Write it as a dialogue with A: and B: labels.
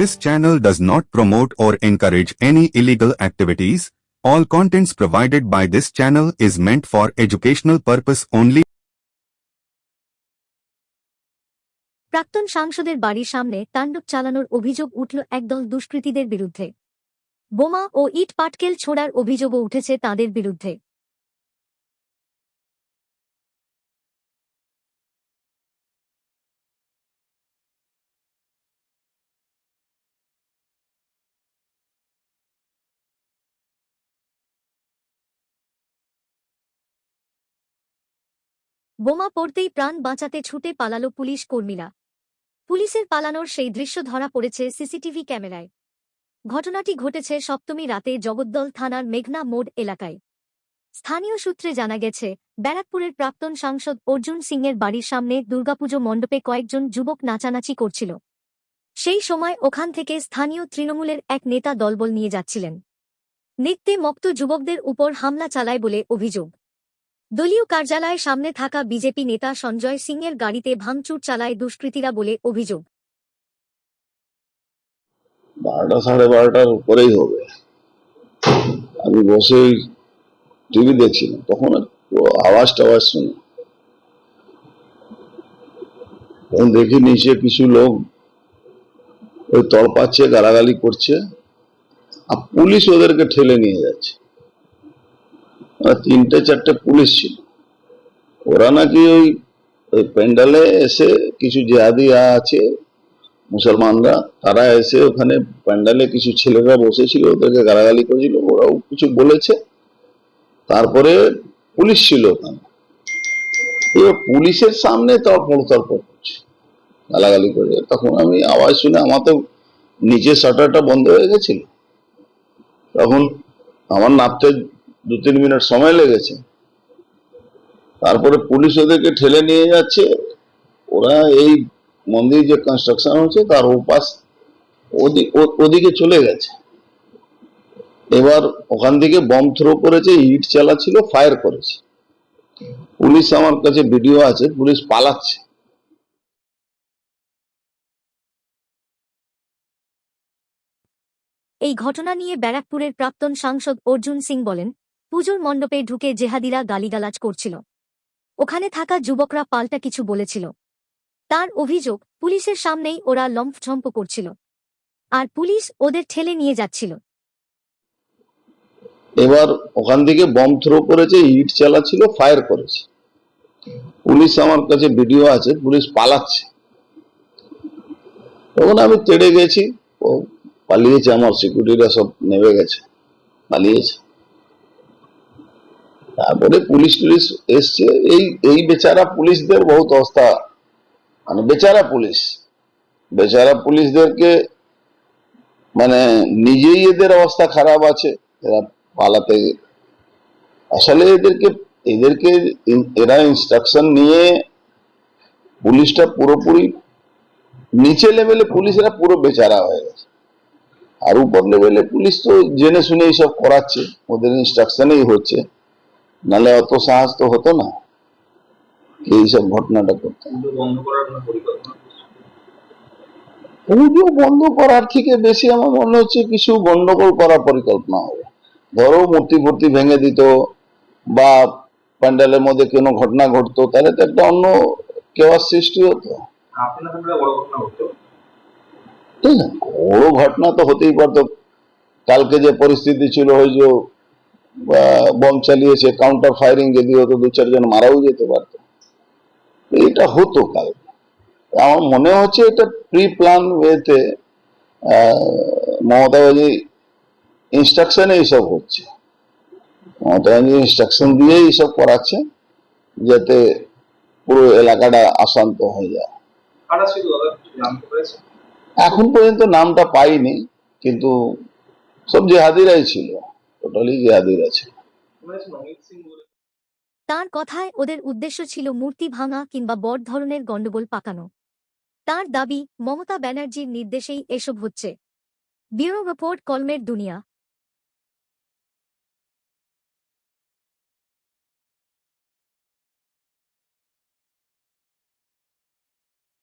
A: This channel does not promote or encourage any illegal activities. All contents provided by this channel is meant for educational purpose only.
B: প্রাক্তন সাংসদের বাড়ির সামনে তাণ্ডব চালানোর অভিযোগ উঠল একদল দুষ্কৃতীদের বিরুদ্ধে বোমা ও ইট পাটকেল ছোড়ার অভিযোগও উঠেছে তাদের বিরুদ্ধে বোমা পড়তেই প্রাণ বাঁচাতে ছুটে পালালো পুলিশ কর্মীরা। পুলিশের পালানোর সেই দৃশ্য ধরা পড়েছে সিসিটিভি ক্যামেরায়। ঘটনাটি ঘটেছে সপ্তমী রাতে জগদ্দল থানার মেঘনা মোড় এলাকায়। স্থানীয় সূত্রে জানা গেছে, ব্যারাকপুরের প্রাক্তন সাংসদ অর্জুন সিংয়ের বাড়ির সামনে দুর্গাপুজো মণ্ডপে কয়েকজন যুবক নাচানাচি করছিল। সেই সময় ওখান থেকে স্থানীয় তৃণমূলের এক নেতা দলবল নিয়ে যাচ্ছিলেন। নৃত্যে মক্ত যুবকদের উপর হামলা চালায় বলে অভিযোগ। দলীয় কার্যালয়ের সামনে থাকা বিজেপি নেতা সঞ্জয় সিংয়ের গাড়িতে ভাঙচুর চালায় দুষ্কৃতীরা বলে অভিযোগ।
C: বারোটা, সাড়ে বারোটার উপরেই হবে। আমি বসে টিভি দেখছিলাম, তখন আওয়াজ টাওয়াজ শুনি। তখন দেখি নিচে কিছু লোক ওই তড়পাচ্ছে গালাগালি করছে, আর পুলিশ ওদেরকে ঠেলে নিয়ে যাচ্ছে। তিনটে, চারটে পুলিশ ছিল। ওরা নাকি ওই ওই প্যান্ডালে এসে কিছু জেহাদি আছে, মুসলমানরা, তারা এসে ওখানে প্যান্ডালে কিছু ছেলেরা বসেছিল, ওদেরকে গালাগালি করেছিল, ওরাও কিছু বলেছে। তারপরে পুলিশ ছিল ওখানে। এবার পুলিশের সামনে তর্পড় তর্পড় করছে, গালাগালি করে। তখন আমি আওয়াজ শুনে আমার তো নিচের শাটারটা বন্ধ হয়ে গেছিল। তখন আমার নামতে দু তিন মিনিট সময় লেগেছে। তারপরে পুলিশ ওদেরকে ঠেলে নিয়ে যাচ্ছে। ওরা এই মন্দির যে কনস্ট্রাকশন হচ্ছে, তার ওপাশ ওদিকে চলে গেছে। এবার ওখান থেকে বম থ্রো করেছে, ইট চালাচ্ছিল ফায়ার করেছে। পুলিশ আমার কাছে ভিডিও আছে, পুলিশ পালাচ্ছে।
B: এই ঘটনা নিয়ে ব্যারাকপুরের প্রাক্তন সাংসদ অর্জুন সিং বলেন পুজোর মণ্ডপে ঢুকে জেহাদিরা গালিগালাজ করছিল। ওখানে থাকা যুবকরা পাল্টা কিছু বলেছিল। তার অভিযোগ, পুলিশের সামনেই ওরা লম্ফঝম্প করছিল। আর পুলিশ ওদের ঠেলে নিয়ে যাচ্ছিল।
C: এবার ওখান থেকে বম থ্রো করেছে, ইট চালাচ্ছিল, ফায়ার করেছে। পুলিশ আমার কাছে ভিডিও আছে, পুলিশ পালাচ্ছে। তখন আমি তেড়ে গেছি, ও পালিয়েছে, আমার সিকিউরিটিরা সব নেমে গেছে, পালিয়েছে। তারপরে পুলিশ টুলিশ এসছে। এই এই বেচারা পুলিশদের বহুত অবস্থা। মানে বেচারা পুলিশ। বেচারা পুলিশদেরকে মানে নিজেই এদের অবস্থা খারাপ আছে। এরা পালাতে আসলে এদেরকে এদেরকে এরা ইনস্ট্রাকশন নিয়ে পুলিশটা পুরোপুরি নিচে লেভেলে পুলিশেরা পুরো বেচারা হয়ে গেছে। আর উপর লেভেলে পুলিশ তো জেনে শুনে এইসব করাচ্ছে। ওদের ইনস্ট্রাকশনেই হচ্ছে। নালে অত সাহস তো হতো না এইসব ঘটনাটা করতে।
D: পুজো বন্ধ করার
C: থেকে বেশি আমার মনে হচ্ছে কিছু গন্ডগোল করার পরিকল্পনা হবে। ধরো মূর্তি ফুর্তি ভেঙে দিত বা প্যান্ডেলের মধ্যে কোনো ঘটনা ঘটতো তাহলে তো একটা অন্য কেওয়ার সৃষ্টি হতো।
D: বড় ঘটনা
C: তো হতেই পারতো। কালকে যে পরিস্থিতি ছিল ওই যে বম চালিয়েছে কাউন্টার ফায়ারিং যদি হতো দু চারজন মারাও যেতে পারতো। এটা হতো কাল। আমার মনে হচ্ছে এটা প্রি প্ল্যান ওয়েতে মমতা ব্যানার্জি ইনস্ট্রাকশনে এইসব হচ্ছে। মমতা ব্যানার্জি ইনস্ট্রাকশন দিয়ে এইসব করাচ্ছে যাতে পুরো এলাকাটা অশান্ত হয়ে যায়। এখন পর্যন্ত নামটা পাইনি কিন্তু সব জেহাদিরাই ছিল। টোটালি
B: তার কথায় ওদের উদ্দেশ্য ছিল মূর্তি ভাঙা কিংবা বড় ধরনের গণ্ডগোল পাকানো। তার দাবি, মমতা ব্যানার্জির নির্দেশেই এসব হচ্ছে। ব্যুরো রিপোর্ট কলমের দুনিয়া।